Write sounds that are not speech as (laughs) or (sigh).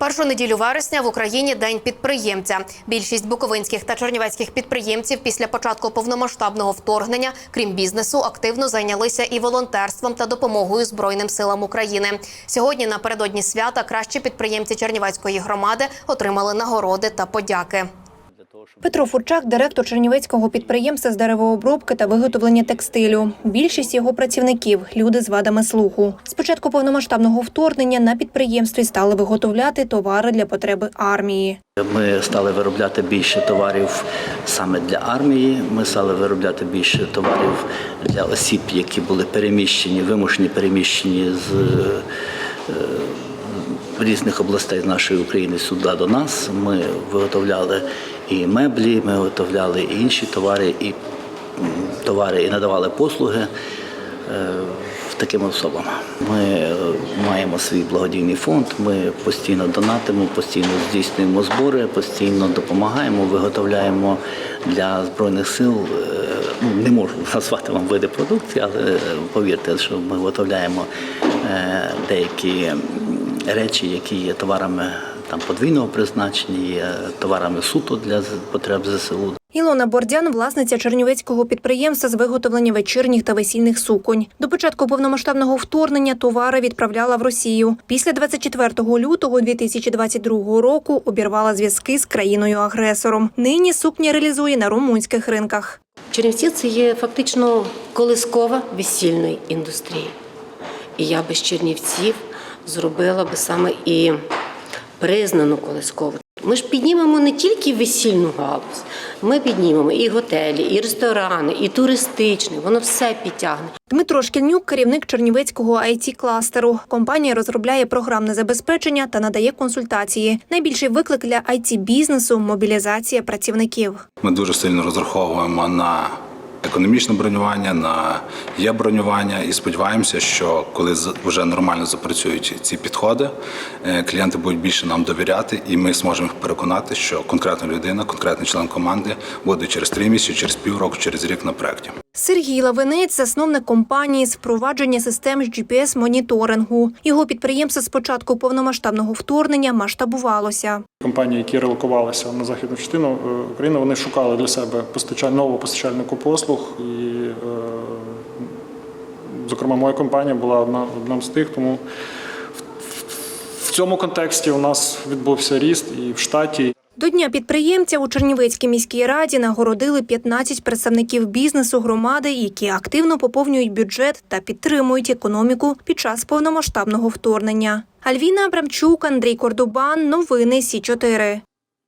Першу неділю вересня в Україні день підприємця. Більшість буковинських та чернівецьких підприємців після початку повномасштабного вторгнення, крім бізнесу, активно зайнялися і волонтерством та допомогою Збройним силам України. Сьогодні напередодні свята кращі підприємці Чернівецької громади отримали нагороди та подяки. Петро Фурчак, директор Чернівецького підприємства з деревообробки та виготовлення текстилю. Більшість його працівників люди з вадами слуху. З початку повномасштабного вторгнення на підприємстві стали виготовляти товари для потреби армії. Ми стали виробляти більше товарів саме для армії. Ми стали виробляти більше товарів для осіб, які були переміщені, вимушені переміщені з е, різних областей нашої України сюди до нас. Ми виготовляли і меблі, ми виготовляли і інші товари, і товари, і надавали послуги. е, Таким особам ми е, маємо свій благодійний фонд. Ми постійно донатимо, постійно здійснюємо збори, постійно допомагаємо, виготовляємо для збройних сил. е, Ну не можу (laughs) назвати вам види продукції, але повірте, що ми виготовляємо деякі речі, які є товарами там подвійного призначення, є товарами суто для потреб ЗСУ. Ілона Бордян, власниця чернівецького підприємства з виготовлення вечірніх та весільних суконь. До початку повномасштабного вторгнення товари відправляла в Росію. Після 24 лютого 2022 року обірвала зв'язки з країною-агресором. Нині сукня реалізує на румунських ринках. Чернівці це є фактично колискова весільної індустрії. І я без Чернівців зробила би саме і признану колискову. Ми ж піднімемо не тільки весільну галузь, ми піднімемо і готелі, і ресторани, і туристичний, воно все підтягне. Дмитро Шкільнюк, керівник Чернівецького it кластеру. Компанія розробляє програмне забезпечення та надає консультації. Найбільший виклик для it бізнесу мобілізація працівників. Ми дуже сильно розраховуємо на економічне бронювання, на є бронювання, і сподіваємося, що коли вже нормально запрацюють ці підходи, е, клієнти будуть більше нам довіряти, і ми зможемо їх переконати, що конкретна людина, конкретний член команди буде через три місяці, через півроку, через рік на проєкті. Сергій Лавинець, засновник компанії з впровадження систем GPS-моніторингу. Його підприємство з початку повномасштабного вторгнення масштабувалося. Компанії, які релокувалися на західну частину е, України, вони шукали для себе постачаль... нового постачальника послуг. І, е, зокрема, моя компанія була одна одним з тих, тому в цьому контексті у нас відбувся ріст і в штаті. До Дня підприємця у Чернівецькій міській раді нагородили 15 представників бізнесу громади, які активно поповнюють бюджет та підтримують економіку під час повномасштабного вторгнення. Альвіна Абрамчук, Андрій Кордубан. Новини Сі 4